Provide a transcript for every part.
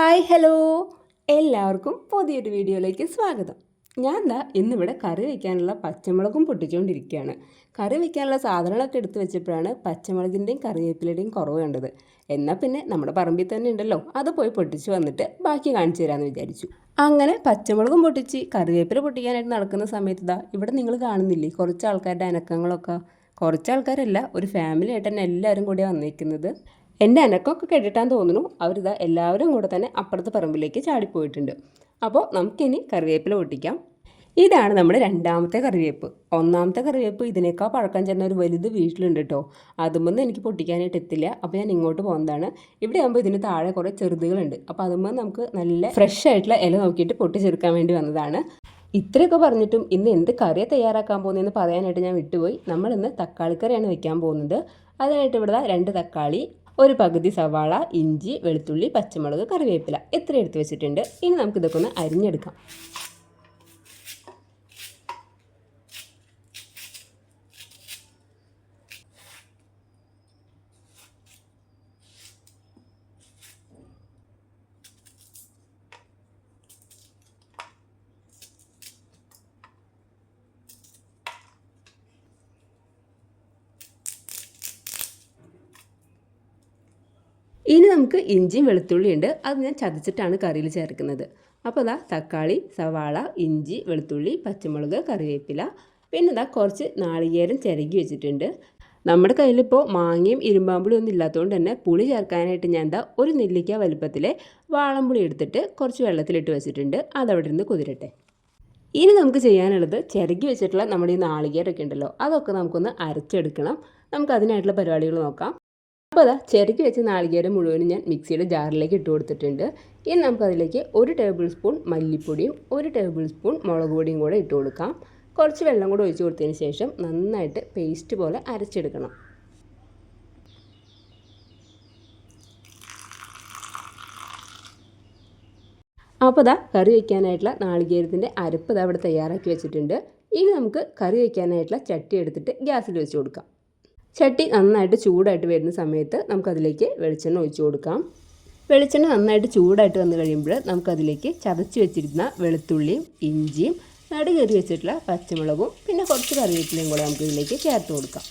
Hi hello. എല്ലാവർക്കും പുതിയൊരു വീഡിയോയിലേക്ക് സ്വാഗതം. ഞാൻ എന്താ ഇന്നിവിടെ കറി വയ്ക്കാനുള്ള പച്ചമുളകും പൊട്ടിച്ചുകൊണ്ടിരിക്കുകയാണ് കറി വയ്ക്കാനുള്ള സാധനങ്ങളൊക്കെ എടുത്ത് വെച്ചപ്പോഴാണ് പച്ചമുളകിന്റെയും കറിവേപ്പിലയുടെയും കുറവ് കണ്ടത്. എന്നാൽ പിന്നെ നമ്മുടെ പറമ്പിൽ തന്നെ ഉണ്ടല്ലോ അത് പോയി പൊട്ടിച്ച് വന്നിട്ട് ബാക്കി കാണിച്ചു തരാമെന്ന് വിചാരിച്ചു. അങ്ങനെ പച്ചമുളകും പൊട്ടിച്ച് കറിവേപ്പില പൊട്ടിക്കാനായിട്ട് നടക്കുന്ന സമയത്ത് ഇതാ ഇവിടെ നിങ്ങൾ കാണുന്നില്ലേ കുറച്ച് ആൾക്കാരുടെ അനക്കങ്ങളൊക്കെ? കുറച്ച് ആൾക്കാരല്ല ഒരു ഫാമിലി ആയിട്ട് തന്നെ എല്ലാവരും കൂടി വന്നേക്കുന്നത്. എന്റെ അനക്കമൊക്കെ കേട്ടിട്ടാന്ന് തോന്നുന്നു അവരിതാ എല്ലാവരും കൂടെ തന്നെ അപ്പുറത്തെ പറമ്പിലേക്ക് ചാടിപ്പോയിട്ടുണ്ട്. അപ്പോൾ നമുക്കിനി കറിവേപ്പില പൊട്ടിക്കാം. ഇതാണ് നമ്മുടെ രണ്ടാമത്തെ കറിവേപ്പ്. ഒന്നാമത്തെ കറിവേപ്പ് ഇതിനേക്കാൾ പഴക്കം ചെന്ന ഒരു വലുത് വീട്ടിലുണ്ട് കേട്ടോ അതുമ്പോൾ എനിക്ക് പൊട്ടിക്കാനായിട്ട് എത്തില്ല. അപ്പോൾ ഞാൻ ഇങ്ങോട്ട് പോകുന്നതാണ്. ഇവിടെ ആകുമ്പോൾ ഇതിന് താഴെ കുറേ ചെറുതുകളുണ്ട്. അപ്പോൾ അതുമ്പോൾ നമുക്ക് നല്ല ഫ്രഷ് ആയിട്ടുള്ള ഇല നോക്കിയിട്ട് പൊട്ടിച്ചെടുക്കാൻ വേണ്ടി വന്നതാണ്. ഇത്രയൊക്കെ പറഞ്ഞിട്ടും ഇന്ന് എന്ത് കറിയെ തയ്യാറാക്കാൻ പോകുന്നതെന്ന് പറയാനായിട്ട് ഞാൻ വിട്ടുപോയി. നമ്മൾ ഇന്ന് തക്കാളിക്കറിയാണ് വെക്കാൻ പോകുന്നത്. അതിനായിട്ട് ഇവിടെ രണ്ട് തക്കാളി ഒരു പകുതി സവാള ഇഞ്ചി വെളുത്തുള്ളി പച്ചമുളക് കറിവേപ്പില. ഇത്ര എടുത്ത് വെച്ചിട്ടുണ്ട്. ഇനി നമുക്കിതൊക്കെ ഒന്ന് അരിഞ്ഞെടുക്കാം. ഇനി നമുക്ക് ഇഞ്ചിയും വെളുത്തുള്ളിയും ഉണ്ട് അത് ഞാൻ ചതച്ചിട്ടാണ് കറിയിൽ ചേർക്കുന്നത്. അപ്പോൾ അതാ തക്കാളി സവാള ഇഞ്ചി വെളുത്തുള്ളി പച്ചമുളക് കറിവേപ്പില. പിന്നെ ഇതാ കുറച്ച് നാളികേരം ചിരകി വെച്ചിട്ടുണ്ട്. നമ്മുടെ കയ്യിലിപ്പോൾ മാങ്ങയും ഇരുമ്പാമ്പുളിയും ഒന്നും ഇല്ലാത്തതുകൊണ്ട് തന്നെ പുളി ചേർക്കാനായിട്ട് ഞാൻ എന്താ ഒരു നെല്ലിക്ക വലുപ്പത്തിലെ വാളംപുളി എടുത്തിട്ട് കുറച്ച് വെള്ളത്തിലിട്ട് വെച്ചിട്ടുണ്ട്. അതവിടെ നിന്ന് കുതിരട്ടെ. ഇനി നമുക്ക് ചെയ്യാനുള്ളത് ചിരകി വെച്ചിട്ടുള്ള നമ്മുടെ ഈ നാളികേരമൊക്കെ ഉണ്ടല്ലോ അതൊക്കെ നമുക്കൊന്ന് അരച്ചെടുക്കണം. നമുക്ക് അതിനായിട്ടുള്ള പരിപാടികൾ നോക്കാം. അപ്പോൾ അതാ ചെറുക്കി വെച്ച നാളികേരം മുഴുവനും ഞാൻ മിക്സിയുടെ ജാറിലേക്ക് ഇട്ട് കൊടുത്തിട്ടുണ്ട്. ഇനി നമുക്കതിലേക്ക് ഒരു ടേബിൾ സ്പൂൺ മല്ലിപ്പൊടിയും ഒരു ടേബിൾ സ്പൂൺ മുളക് പൊടിയും കൂടെ ഇട്ട് കൊടുക്കാം. കുറച്ച് വെള്ളം കൂടെ ഒഴിച്ച് കൊടുത്തതിന് ശേഷം നന്നായിട്ട് പേസ്റ്റ് പോലെ അരച്ചെടുക്കണം. അപ്പോൾ ദാ കറി വയ്ക്കാനായിട്ടുള്ള നാളികേരത്തിന്റെ അരപ്പ് ഇതാ ഇവിടെ തയ്യാറാക്കി വെച്ചിട്ടുണ്ട്. ഇനി നമുക്ക് കറി വയ്ക്കാനായിട്ടുള്ള ചട്ടി എടുത്തിട്ട് ഗ്യാസിൽ വെച്ച് കൊടുക്കാം. ചട്ടി നന്നായിട്ട് ചൂടായിട്ട് വരുന്ന സമയത്ത് നമുക്കതിലേക്ക് വെളിച്ചെണ്ണ ഒഴിച്ചു കൊടുക്കാം. വെളിച്ചെണ്ണ നന്നായിട്ട് ചൂടായിട്ട് വന്നു കഴിയുമ്പോൾ നമുക്കതിലേക്ക് ചതച്ച് വെച്ചിരുന്ന വെളുത്തുള്ളിയും ഇഞ്ചിയും നടുകേറി വെച്ചിട്ടുള്ള പച്ചമുളകും പിന്നെ കുറച്ച് കറിവേപ്പിലയും കൂടെ നമുക്കിതിലേക്ക് ചേർത്ത് കൊടുക്കാം.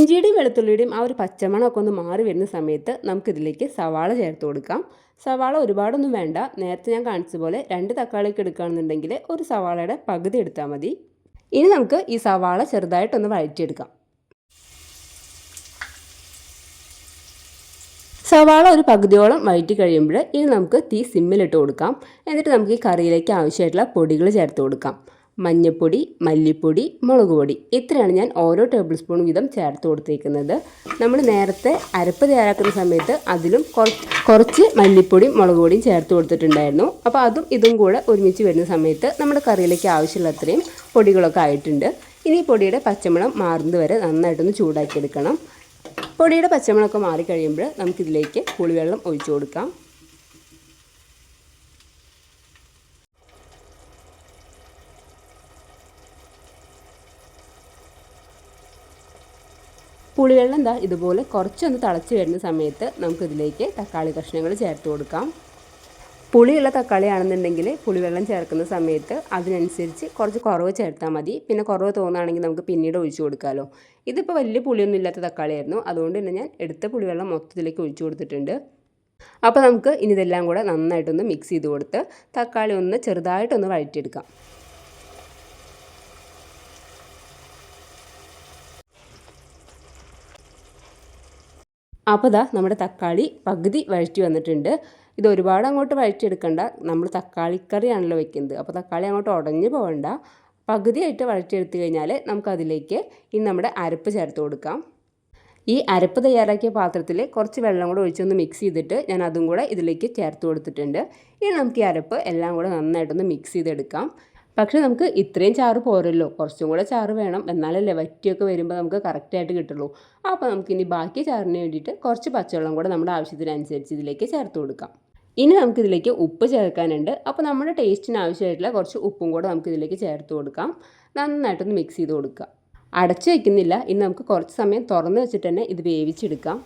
ഇഞ്ചിയുടെയും വെളുത്തുള്ളിയുടെയും ആ ഒരു പച്ചമണമൊക്കെ ഒന്ന് മാറി വരുന്ന സമയത്ത് നമുക്കിതിലേക്ക് സവാള ചേർത്ത് കൊടുക്കാം. സവാള ഒരുപാടൊന്നും വേണ്ട. നേരത്തെ ഞാൻ കാണിച്ച പോലെ രണ്ട് തക്കാളിയൊക്കെ എടുക്കുകയാണെന്നുണ്ടെങ്കിൽ ഒരു സവാളയുടെ പകുതി എടുത്താൽ മതി. ഇനി നമുക്ക് ഈ സവാള ചെറുതായിട്ടൊന്ന് വഴറ്റിയെടുക്കാം. സവാള ഒരു പകുതിയോളം വഴറ്റി കഴിയുമ്പോൾ ഇനി നമുക്ക് തീ സിമ്മിലിട്ട് കൊടുക്കാം. എന്നിട്ട് നമുക്ക് ഈ കറിയിലേക്ക് ആവശ്യമായിട്ടുള്ള പൊടികൾ ചേർത്ത് കൊടുക്കാം. മഞ്ഞൾപ്പൊടി മല്ലിപ്പൊടി മുളക് പൊടി ഇത്രയാണ് ഞാൻ ഓരോ ടേബിൾ സ്പൂൺ വീതം ചേർത്ത് കൊടുത്തേക്കുന്നത്. നമ്മൾ നേരത്തെ അരപ്പ് തയ്യാറാക്കുന്ന സമയത്ത് അതിലും കുറച്ച് മല്ലിപ്പൊടിയും മുളക് പൊടിയും ചേർത്ത് കൊടുത്തിട്ടുണ്ടായിരുന്നു. അപ്പോൾ അതും ഇതും കൂടെ ഒരുമിച്ച് വരുന്ന സമയത്ത് നമ്മുടെ കറിയിലേക്ക് ആവശ്യമുള്ള അത്രയും പൊടികളൊക്കെ ആയിട്ടുണ്ട്. ഇനി പൊടിയുടെ പച്ചമണം മാറുന്നത് വരെ നന്നായിട്ടൊന്ന് ചൂടാക്കിയെടുക്കണം. പൊടിയുടെ പച്ചമുളകൊക്കെ മാറിക്കഴിയുമ്പോൾ നമുക്കിതിലേക്ക് പുളിവെള്ളം ഒഴിച്ചു കൊടുക്കാം. പുളിവെള്ളം എന്താ ഇതുപോലെ കുറച്ചൊന്ന് തിളച്ച് വരുന്ന സമയത്ത് നമുക്കിതിലേക്ക് തക്കാളി കഷ്ണങ്ങൾ ചേർത്ത് കൊടുക്കാം. പുളിയുള്ള തക്കാളി ആണെന്നുണ്ടെങ്കിൽ പുളിവെള്ളം ചേർക്കുന്ന സമയത്ത് അതിനനുസരിച്ച് കുറച്ച് കുറവ് ചേർത്താൽ മതി. പിന്നെ കുറവ് തോന്നുകയാണെങ്കിൽ നമുക്ക് പിന്നീട് ഒഴിച്ചു കൊടുക്കാമല്ലോ ഇതിപ്പോൾ വലിയ പുളിയൊന്നും ഇല്ലാത്ത തക്കാളിയായിരുന്നു. അതുകൊണ്ട് തന്നെ ഞാൻ എടുത്ത പുളിവെള്ളം മൊത്തത്തിലേക്ക് ഒഴിച്ചു കൊടുത്തിട്ടുണ്ട്. അപ്പോൾ നമുക്ക് ഇനി ഇതെല്ലാം കൂടെ നന്നായിട്ടൊന്ന് മിക്സ് ചെയ്ത് കൊടുത്ത് തക്കാളി ഒന്ന് ചെറുതായിട്ടൊന്ന് വഴറ്റിയെടുക്കാം. അപ്പോൾ ഇതാ നമ്മുടെ തക്കാളി പകുതി വഴറ്റി വന്നിട്ടുണ്ട്. ഇത് ഒരുപാട് അങ്ങോട്ട് വഴറ്റിയെടുക്കണ്ട. നമ്മൾ തക്കാളിക്കറിയാണല്ലോ വെക്കുന്നത്. അപ്പോൾ തക്കാളി അങ്ങോട്ട് ഉടഞ്ഞു പോകണ്ട. പകുതിയായിട്ട് വഴറ്റിയെടുത്ത് കഴിഞ്ഞാൽ നമുക്കതിലേക്ക് ഇനി നമ്മുടെ അരപ്പ് ചേർത്ത് കൊടുക്കാം. ഈ അരപ്പ് തയ്യാറാക്കിയ പാത്രത്തിൽ കുറച്ച് വെള്ളം കൂടെ ഒഴിച്ചൊന്ന് മിക്സ് ചെയ്തിട്ട് ഞാൻ അതും കൂടെ ഇതിലേക്ക് ചേർത്ത് കൊടുത്തിട്ടുണ്ട്. ഇനി നമുക്ക് ഈ അരപ്പ് എല്ലാം കൂടെ നന്നായിട്ടൊന്ന് മിക്സ് ചെയ്തെടുക്കാം. പക്ഷേ നമുക്ക് ഇത്രയും ചാറ് പോരല്ലോ. കുറച്ചും കൂടെ ചാറ് വേണം. എന്നാലല്ലേ വറ്റിയൊക്കെ വരുമ്പോൾ നമുക്ക് കറക്റ്റായിട്ട് കിട്ടുള്ളൂ. അപ്പോൾ നമുക്കിനി ബാക്കി ചാറിന് വേണ്ടിയിട്ട് കുറച്ച് പച്ചവെള്ളം കൂടെ നമ്മുടെ ആവശ്യത്തിനനുസരിച്ച് ഇതിലേക്ക് ചേർത്ത് കൊടുക്കാം. ഇനി നമുക്കിതിലേക്ക് ഉപ്പ് ചേർക്കാനുണ്ട്. അപ്പോൾ നമ്മുടെ ടേസ്റ്റിന് ആവശ്യമായിട്ടുള്ള കുറച്ച് ഉപ്പും കൂടെ നമുക്കിതിലേക്ക് ചേർത്ത് കൊടുക്കാം. നന്നായിട്ടൊന്ന് മിക്സ് ചെയ്ത് കൊടുക്കുക. അടച്ചു വയ്ക്കുന്നില്ല ഇനി നമുക്ക് കുറച്ച് സമയം തുറന്ന് വെച്ചിട്ട് തന്നെ ഇത് വേവിച്ചെടുക്കാം.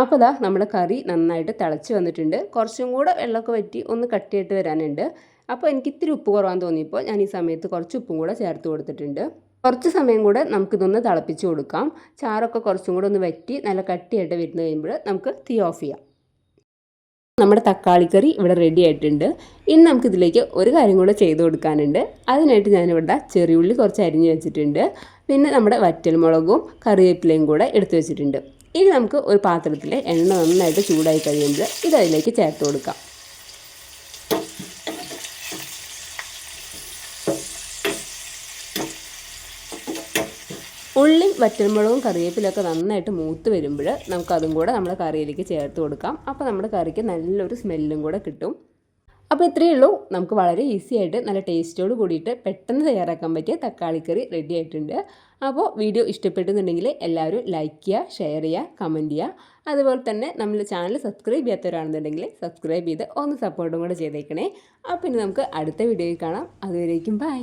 അപ്പോൾ ദാ നമ്മുടെ കറി നന്നായിട്ട് തിളച്ച് വന്നിട്ടുണ്ട്. കുറച്ചും കൂടെ വെള്ളമൊക്കെ വറ്റി ഒന്ന് കട്ടിയായിട്ട് വരാനുണ്ട്. അപ്പോൾ എനിക്ക് ഇത്തിരി ഉപ്പ് കുറവാൻ തോന്നിയപ്പോൾ ഞാൻ ഈ സമയത്ത് കുറച്ച് ഉപ്പും കൂടെ ചേർത്ത് കൊടുത്തിട്ടുണ്ട്. കുറച്ച് സമയം കൂടെ നമുക്കിതൊന്ന് തിളപ്പിച്ച് കൊടുക്കാം. ചാറൊക്കെ കുറച്ചും കൂടെ ഒന്ന് വറ്റി നല്ല കട്ടിയായിട്ട് വരുന്ന കഴിയുമ്പോൾ നമുക്ക് തീ ഓഫ് ചെയ്യാം. നമ്മുടെ തക്കാളി കറി ഇവിടെ റെഡി ആയിട്ടുണ്ട്. ഇനി നമുക്കിതിലേക്ക് ഒരു കാര്യം കൂടെ ചെയ്ത് കൊടുക്കാനുണ്ട്. അതിനായിട്ട് ഞാനിവിടെ ചെറിയുള്ളി കുറച്ച് അരിഞ്ഞ് വെച്ചിട്ടുണ്ട്. പിന്നെ നമ്മുടെ വറ്റൽ മുളകും കറിവേപ്പിലയും കൂടെ എടുത്തു വെച്ചിട്ടുണ്ട്. ഇനി നമുക്ക് ഒരു പാത്രത്തിൽ എണ്ണ നന്നായിട്ട് ചൂടായി കഴിയുമ്പോൾ ഇത് അതിലേക്ക് ചേർത്ത് കൊടുക്കാം. ഉള്ളിയും വറ്റൽമുളകും കറിവേപ്പിലൊക്കെ നന്നായിട്ട് മൂത്ത് വരുമ്പോൾ നമുക്കതും കൂടെ നമ്മുടെ കറിയിലേക്ക് ചേർത്ത് കൊടുക്കാം. അപ്പോൾ നമ്മുടെ കറിക്ക് നല്ലൊരു സ്മെല്ലും കൂടെ കിട്ടും. അപ്പോൾ ഇത്രയേ ഉള്ളൂ. നമുക്ക് വളരെ ഈസി ആയിട്ട് നല്ല ടേസ്റ്റോട് കൂടിയിട്ട് പെട്ടെന്ന് തയ്യാറാക്കാൻ പറ്റിയ തക്കാളിക്കറി റെഡി ആയിട്ടുണ്ട്. അപ്പോൾ വീഡിയോ ഇഷ്ടപ്പെട്ടുന്നുണ്ടെങ്കിൽ എല്ലാവരും ലൈക്ക് ചെയ്യുക ഷെയർ ചെയ്യുക കമന്റ് ചെയ്യുക. അതുപോലെ തന്നെ നമ്മൾ ചാനൽ സബ്സ്ക്രൈബ് ചെയ്യാത്തവരാണെന്നുണ്ടെങ്കിൽ സബ്സ്ക്രൈബ് ചെയ്ത് ഒന്ന് സപ്പോർട്ടും കൂടെ ചെയ്തേക്കണേ. അപ്പോൾ ഇനി നമുക്ക് അടുത്ത വീഡിയോയിൽ കാണാം. അതുവരേക്കും ബൈ